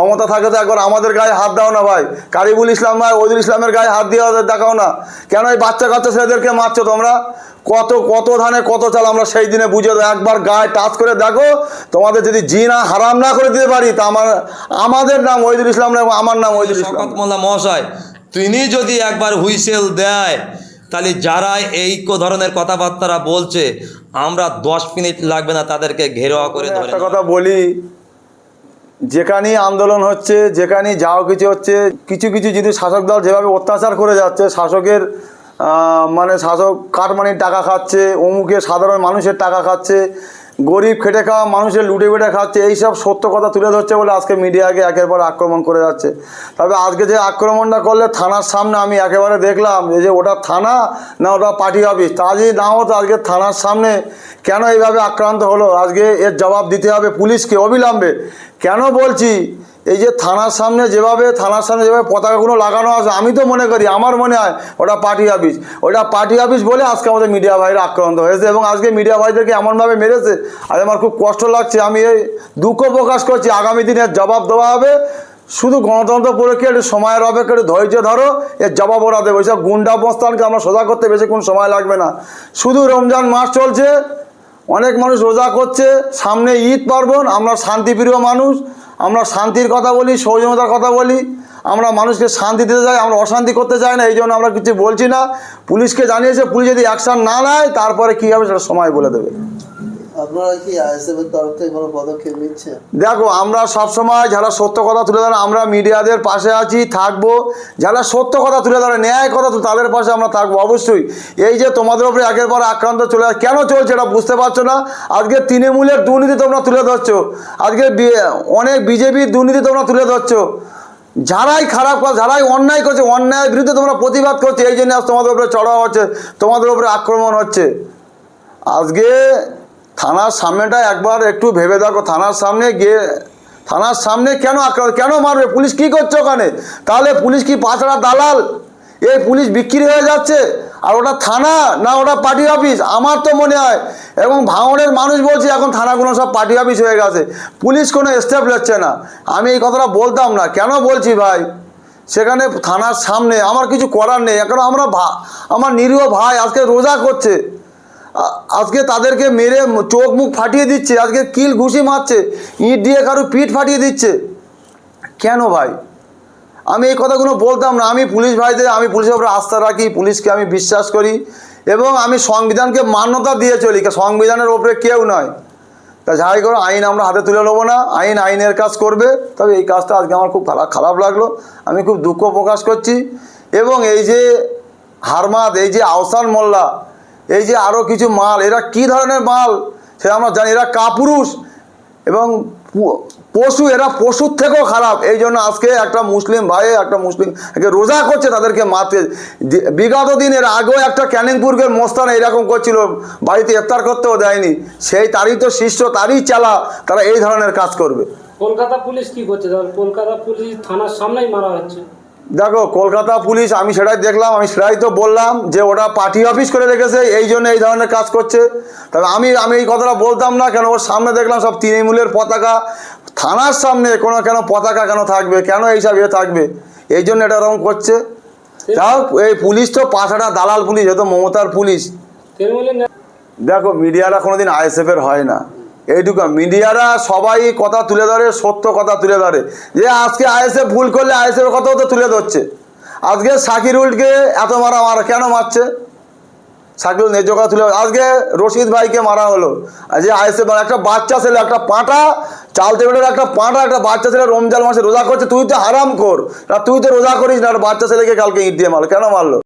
ক্ষমতা থাকে তো একবার আমাদের গায়ে হাত দাও না ভাই। কারিবুল ইসলাম ভাই ওজুল ইসলামের গায়ে হাত দিয়ে দেখাও না। কেন এই বাচ্চা কাচ্চা ছেলেদেরকে মারছো তোমরা? কত কত ধানে কত চাল আমরা সেই দিনে বুঝে দেবো। একবার গায়ে টাচ করে দেখো তোমাদের যদি জি না হারাম না করে দিতে পারি তা আমার আমাদের নাম ওইদুল ইসলাম না আমার নাম ওইদুল ইসলাম। মোল্লা মহাশয় তিনি যদি একবার হুইসেল দেয় তাহলে যারা এই কো ধরনের কথাবার্তা বলছে আমরা দশ মিনিট লাগবে না তাদেরকে ঘেরাও করে একটা কথা বলি যেখানেই আন্দোলন হচ্ছে, যেখানেই যাও কিছু হচ্ছে, কিছু কিছু যদি শাসক দল যেভাবে অত্যাচার করে যাচ্ছে, শাসকের মানে শাসক কাটমানির টাকা খাচ্ছে, অমুকে সাধারণ মানুষের টাকা খাচ্ছে, গরিব খেটে খাওয়া মানুষের লুটে বেটে খাচ্ছে, এইসব সত্য কথা তুলে ধরছে বলে আজকে মিডিয়াকে একের পর আক্রমণ করে যাচ্ছে। তবে আজকে যে আক্রমণটা করলে থানার সামনে আমি একেবারে দেখলাম এই যে ওটা থানা না ওটা পার্টি অফিস, তা যদি না হতো আজকে থানার সামনে কেন এইভাবে আক্রান্ত হলো? আজকে এর জবাব দিতে হবে পুলিশকে অবিলম্বে। কেন বলছি? এই যে থানার সামনে যেভাবে, থানার সামনে যেভাবে পতাকাগুলো লাগানো আছে, আমি তো মনে করি, আমার মনে হয় ওটা পার্টি অফিস। ওটা পার্টি অফিস বলে আজকে আমাদের মিডিয়া ভাইরা আক্রান্ত হয়েছে এবং আজকে মিডিয়া ভাইদেরকে এমনভাবে মেরেছে, আজ আমার খুব কষ্ট লাগছে। আমি এই দুঃখ প্রকাশ করছি, আগামী দিনের জবাব দেওয়া হবে। শুধু গণতন্ত্র পরীক্ষা একটু সময়ের অপেক্ষা, একটু ধৈর্য ধরো, এর জবাব ওরা দেবে। ওইসব গুন্ডা অবস্থানকে আমরা সোজা করতে বেশিক্ষণ সময় লাগবে না। শুধু রমজান মাস চলছে অনেক মানুষ রোজা করছে, সামনে ঈদ পার্বণ, আমরা শান্তিপ্রিয় মানুষ, আমরা শান্তির কথা বলি, সৌজন্যতার কথা বলি, আমরা মানুষকে শান্তি দিতে চাই, আমরা অশান্তি করতে চাই না, এই জন্য আমরা কিছু বলছি না। পুলিশকে জানিয়েছে, পুলিশ যদি অ্যাকশান না নেয়, তারপরে কী হবে সেটা সময় বলে দেবে। দেখো, আমরা সবসময় যারা সত্য কথা তুলে ধরে, আমরা মিডিয়াদের পাশে আছি, থাকব। যারা সত্য কথা তুলে ধরে, ন্যায় কথা তাদের পাশে আমরা থাকব, অবশ্যই। এই যে তোমাদের উপরে একের পর আক্রান্ত চলে কেন চলছে এটা বুঝতে পারছ না? আজকে তৃণমূলের দুর্নীতি তোমরা তুলে ধরছো। আজকে অনেক বিজেপির দুর্নীতি তোমরা তুলে ধরছো। যারাই খারাপ কাজ, যারাই অন্যায় করছে, অন্যায়ের বিরুদ্ধে তোমরা প্রতিবাদ করছ। এই জন্য আজ তোমাদের উপরে চড়াও হচ্ছে, তোমাদের উপরে আক্রমণ হচ্ছে। আজকে থানার সামনেটা একবার একটু ভেবে দেখো, থানার সামনে গিয়ে, থানার সামনে কেন আক্রমণ, কেন মারবে? পুলিশ কি করছে ওখানে? তাহলে পুলিশ কি পাঁচড়া দালাল? এই পুলিশ বিক্রি হয়ে যাচ্ছে। আর ওটা থানা না ওটা পার্টি অফিস? আমার তো মনে হয়, এবং ভাঙড়ের মানুষ বলছে এখন থানাগুলো সব পার্টি অফিস হয়ে গেছে। পুলিশ কোনো স্টেপ নিচ্ছে না। আমি এই কথাটা বলতাম না। কেন বলছি ভাই? সেখানে থানার সামনে আমার কিছু করার নেই। এখন আমরা ভা- আমার নিরীহ ভাই আজকে রোজা করছে। আজকে তাদেরকে মেরে চোখ মুখ ফাটিয়ে দিচ্ছে, আজকে কিল ঘুষি মারছে, ইট দিয়ে কারও পিঠ ফাটিয়ে দিচ্ছে। কেন ভাই? আমি এই কথাগুলো বলতাম না, আমি পুলিশ ভাইদের, আমি পুলিশের উপরে আস্থা রাখি, পুলিশকে আমি বিশ্বাস করি এবং আমি সংবিধানকে মান্যতা দিয়ে চলি সংবিধানের ওপরে কেউ নয়। তা যাই করো, আইন আমরা হাতে তুলে নেব না, আইন আইনের কাজ করবে, তবে এই কাজটা আজকে আমার খুব খারাপ খারাপ লাগল, আমি খুব দুঃখ প্রকাশ করছি এবং এই যে হারমাদ, এই যে আহসান মোল্লা এই যে আরও কিছু মাল, এরা কি ধরনের মাল? সেটা আমরা জানি, এরা কাপুরুষ এবং পশু, এরা পশুর থেকেও খারাপ। এই জন্য আজকে একটা মুসলিম ভাই, একটা মুসলিম একে রোজা করছে তাদেরকে মারতে। বিগত দিনের আগেও একটা ক্যানিংপুরের মোস্তানা এরকম করছিল, বাড়িতে ইফতার করতেও দেয়নি। সেই তারই তো শিষ্য, তারই চালা, তারা এই ধরনের কাজ করবে। কলকাতা পুলিশ কি করছে? কলকাতা পুলিশ থানার সামনেই মারা হচ্ছে। দেখো কলকাতা পুলিশ আমি সেটাই দেখলাম আমি সেটাই তো বললাম যে ওটা পার্টি অফিস করে রেখেছে এই জন্য এই ধরনের কাজ করছে। তবে আমি আমি এই কথাটা বলতাম না কেন ওর সামনে দেখলাম সব তৃণমূলের পতাকা থানার সামনে কোনো কেন পতাকা কেন থাকবে কেন এইসব ইয়ে থাকবে এই জন্য এটা এরকম করছে। যাই এই পুলিশ তো পাশাটা দালাল পুলিশ এত মমতার পুলিশ। দেখো মিডিয়ারা কোনোদিন আইএসএফের হয় না। এইটুকু মিডিয়ারা সবাই কথা তুলে ধরে, সত্য কথা তুলে ধরে। যে আজকে আইএসএফ ভুল করলে আইএসএফ কথাও তো তুলে ধরছে। আজকে সাকিরুলকে এত মারা মারা কেন মারছে? সাকিরুল ন্যায্য কথা তুলে আজকে রশিদ ভাইকে মারা হলো। যে আইএসএফ একটা বাচ্চা ছেলে, একটা পাঁটা চালতে বেটার একটা পাঁটা, একটা বাচ্চা ছেলে রমজান মাসে রোজা করছে, তুই তো হারাম কর তুই তো রোজা করিস না একটা বাচ্চা ছেলেকে কালকে ইট দিয়ে মারলো। কেন মারলো?